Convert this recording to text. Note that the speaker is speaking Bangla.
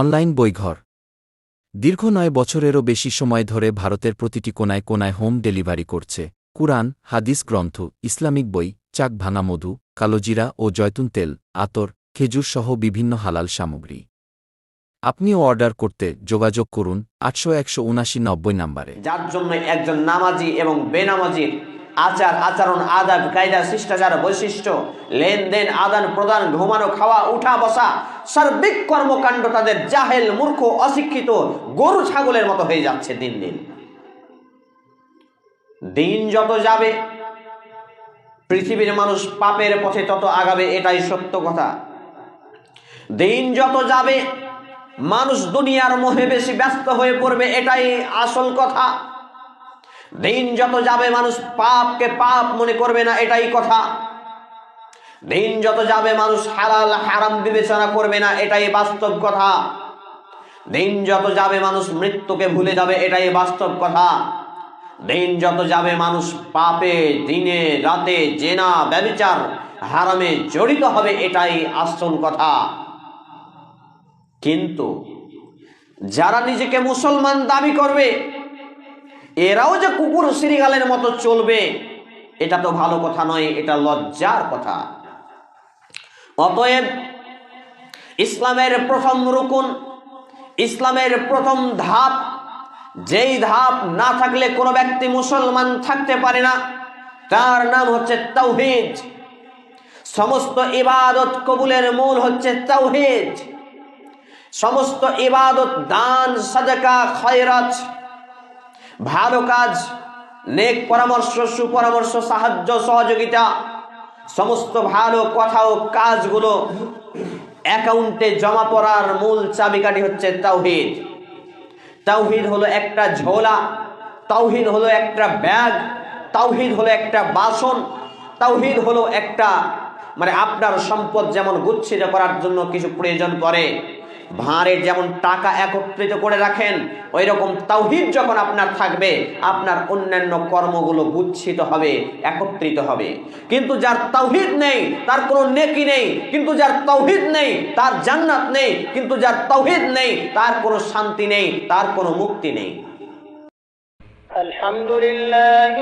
অনলাইন বইঘর। দীর্ঘ নয় বছরেরও বেশি সময় ধরে ভারতের প্রতিটি কোনায় কোনায় হোম ডেলিভারি করছে। কুরআন, হাদিস গ্রন্থ, ইসলামিক বই চাক ভাঙা মধু, কালোজিরা ও জয়তুন তেল, আতর, খেজুর সহ বিভিন্ন হালাল সামগ্রী। আপনিও অর্ডার করতে যোগাযোগ করুন আটশো একশো উনাশি নব্বই নাম্বারে। যার জন্য একজন নামাজি এবং বেনামাজির আচার, আচরণ, আদাব, কায়দা, শিষ্টাচার, বৈশিষ্ট্য, লেনদেন, আদান প্রদান, ঘুমানো, খাওয়া, উঠা, বসা, সার্বিক কর্মকাণ্ড তাদের জাহেল, মূর্খ, অশিক্ষিত, গরু, ছাগলের মতো হয়ে যাচ্ছে দিন দিন। দিন যত যাবে, পৃথিবীর মানুষ পাপের পথে তত আগাবে, এটাই সত্য কথা। দিন যত যাবে, মানুষ দুনিয়ার মোহে বেশি ব্যস্ত হয়ে পড়বে, এটাই আসল কথা। দিন যত যাবে মানুষ পাপকে পাপ মনে করবে না, এটাই কথা। দিন যত যাবে মানুষ হালাল, হারাম বিবেচনা করবে না, এটাই বাস্তব কথা। দিন যত যাবে মানুষ মৃত্যুকে ভুলে যাবে, এটাই বাস্তব কথা। দিন যত যাবে মানুষ পাপে দিনে, রাতে, জেনা, ব্যবিচার, হারামে জড়িত হবে, এটাই আসল কথা। কিন্তু যারা নিজেকে মুসলমান দাবি করবে এরাও যে কুকুর সিরিগালের মতো চলবে, এটা তো ভালো কথা নয়, এটা লজ্জার কথা। অতএব ইসলামের প্রথম রুকুন, ইসলামের প্রথম ধাপ, যেই ধাপ না থাকলে কোনো ব্যক্তি মুসলমান থাকতে পারে না, তার নাম হচ্ছে তাওহিদ। সমস্ত ইবাদত কবুলের মূল হচ্ছে তাওহিদ। সমস্ত ইবাদত দান, সাদাকা, খয়রাত ভালো কাজ, নেক পরামর্শ, সুপরামর্শ, সাহায্য, সহযোগিতা, সমস্ত ভালো কথা ও কাজগুলো অ্যাকাউন্টে জমা পড়ার মূল চাবিকাঠি হচ্ছে তাওহিদ। তাওহিদ হলো একটা ঝোলা, তাওহিদ হলো একটা ব্যাগ, তাওহিদ হলো একটা বাসন, তাওহিদ হলো একটা মানে আপনার সম্পদ যেমন গুচ্ছিত করার জন্য কিছু প্রয়োজন করে। ভাঁড়ের যেমন টাকা একত্রিত করে রাখেন ওই রকম তাওহিদ যখন আপনার থাকবে, আপনার অন্যান্য কর্মগুলো গুচ্ছিত হবে, একত্রিত হবে। কিন্তু যার তাওহিদ নেই, তার কোনো নেকি নেই, কিন্তু যার তাওহিদ নেই, তার জান্নাত নেই, কিন্তু যার তাওহিদ নেই, তার কোনো শান্তি নেই, তার কোনো মুক্তি নেই। আলহামদুলিল্লাহ